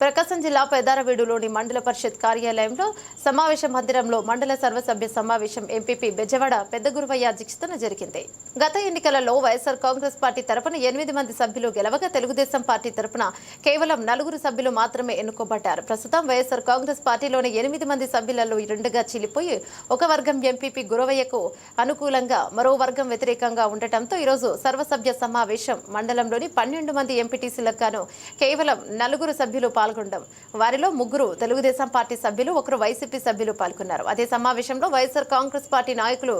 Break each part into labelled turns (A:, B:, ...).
A: ప్రకాశం జిల్లా పెదారవీడులోని మండల పరిషత్ కార్యాలయంలో సమావేశ మందిరంలో మండల సర్వసభ్య సమావేశం ఎంపీపీ బెజవాడ పెద్ద గురువయ్య అధ్యక్షతన జరిగింది. గత ఎన్నికలలో వైఎస్ఆర్ కాంగ్రెస్ పార్టీ తరపున ఎనిమిది మంది సభ్యులు గెలవగా తెలుగుదేశం పార్టీ తరపున కేవలం నలుగురు సభ్యులు మాత్రమే ఎన్నుకోబడ్డారు. ప్రస్తుతం వైఎస్ఆర్ కాంగ్రెస్ పార్టీలోని ఎనిమిది మంది సభ్యులలో రెండుగా చీలిపోయి ఒక వర్గం ఎంపీపీ గురవయ్యకు అనుకూలంగా మరో వర్గం వ్యతిరేకంగా ఉండటంతో ఈరోజు సర్వసభ్య సమావేశం మండలంలోని పన్నెండు మంది ఎంపీటీసీలకు గాను కేవలం నలుగురు సభ్యులు పాల్గొనడం. వారిలో ముగ్గురు తెలుగుదేశం పార్టీ సభ్యులు ఒకరు వైసీపీ సభ్యులు పాల్గొన్నారు. అదే సమావేశంలో వైఎస్ఆర్ కాంగ్రెస్ పార్టీ నాయకులు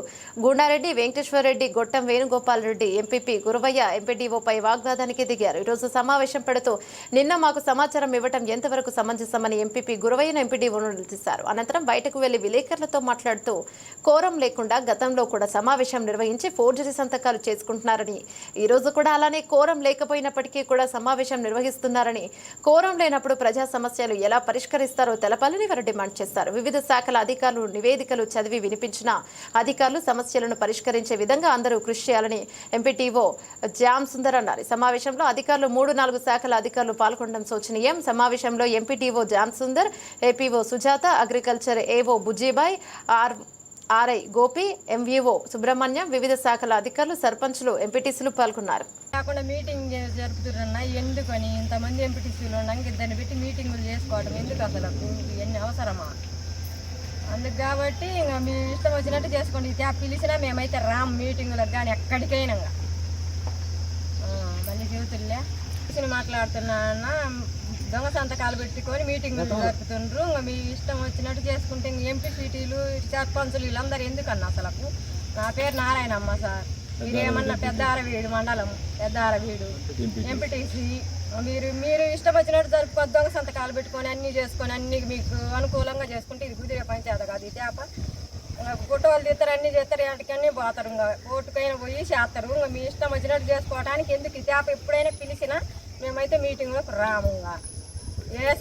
A: గుండారెడ్డి వెంకటేశ్వరరెడ్డి గొట్టం వేణుగోపాల్ రెడ్డి ఎంపీపీ గురవయ్య ఎంపీడీఓపై వాగ్వాదానికి దిగారు. ఈరోజు సమావేశం పెడుతూ నిన్న మాకు సమాచారం ఇవ్వడం ఎంతవరకు సమంజసమని ఎంపీపీ గురవయ్యను ఎంపీడీఓను నిలదీశారు. అనంతరం బయటకు వెళ్ళి విలేకరులతో మాట్లాడుతూ కోరం లేకుండా గతంలో కూడా సమావేశం నిర్వహించి ఫోర్జరీ సంతకాలు చేసుకుంటున్నారని ఈ రోజు కూడా అలానే కోరం లేకపోయినప్పటికీ కూడా సమావేశం నిర్వహిస్తున్నారని కోరం లేనప్పుడు ప్రజా సమస్యలు ఎలా పరిష్కరిస్తారో తెలపాలని వారు డిమాండ్ చేశారు. వివిధ శాఖల అధికారులు నివేదికలు చదివి వినిపించిన అధికారులు సమస్యలను పరిష్కరించే విధంగా అందరూ కృషి చేయాలని ఎంపీటీఓ జామ్ సుందర్ అన్నారు. సమావేశంలో అధికారులు మూడు నాలుగు శాఖల అధికారులు పాల్గొనడం శోచనీయం. సమావేశంలో MPTO Jam Sundar APO Sujatha agriculture AO Bujjibai R RI Gopi MVO Subrahmanyam వివిధ శాఖల అధికారులు సర్పంచ్లు ఎంపీటీసీలు పాల్గొన్నారు.
B: కాకుండా మీటింగ్ జరుపుతున్నా ఎందుకని ఇంతమంది ఎంపీటీసీలు ఉన్నాక ఇద్దరిని పెట్టి మీటింగులు చేసుకోవడం ఎందుకు అసలు? ఇవన్నీ అవసరమా? అందుకు కాబట్టి ఇంకా మీ ఇష్టం వచ్చినట్టు చేసుకోండి. ఇది పిలిచినా మేమైతే రామ్ మీటింగులకు కానీ ఎక్కడికైనా ఇంకా. మళ్ళీ చెబుతులే కూర్చుని మాట్లాడుతున్నా అన్న దొంగ సంతకాలు పెట్టుకొని మీటింగులు జరుపుతుండ్రు. ఇంకా మీ ఇష్టం వచ్చినట్టు చేసుకుంటే ఇంక ఎంపీ సీటీలు సర్పంచులు వీళ్ళందరూ ఎందుకన్నా అసలు నా పేరు నారాయణమ్మ సార్. మీరేమన్నా పెద్ద అరవీడు మండలం పెద్ద అరవీడు ఎంపీటీసీ. మీరు మీరు ఇష్టం వచ్చినట్టు జరుపుకోవద్దు. దొంగ సంతకాలు పెట్టుకొని అన్నీ చేసుకొని అన్ని మీకు అనుకూలంగా చేసుకుంటే ఇది కుదిరే పంచాయత కాదు. ఈ చేప ఫోటోలు తీస్తారు అన్నీ చేస్తారు వాటికన్నీ పోతారు. ఇంకా కోర్టుకైనా పోయి చేస్తారు. ఇంకా మీ ఇష్టం వచ్చినట్టు చేసుకోవడానికి ఎందుకు? ఈ చేప ఎప్పుడైనా పిలిచినా మేమైతే మీటింగ్లోకి రాము ఇంకా. Yes,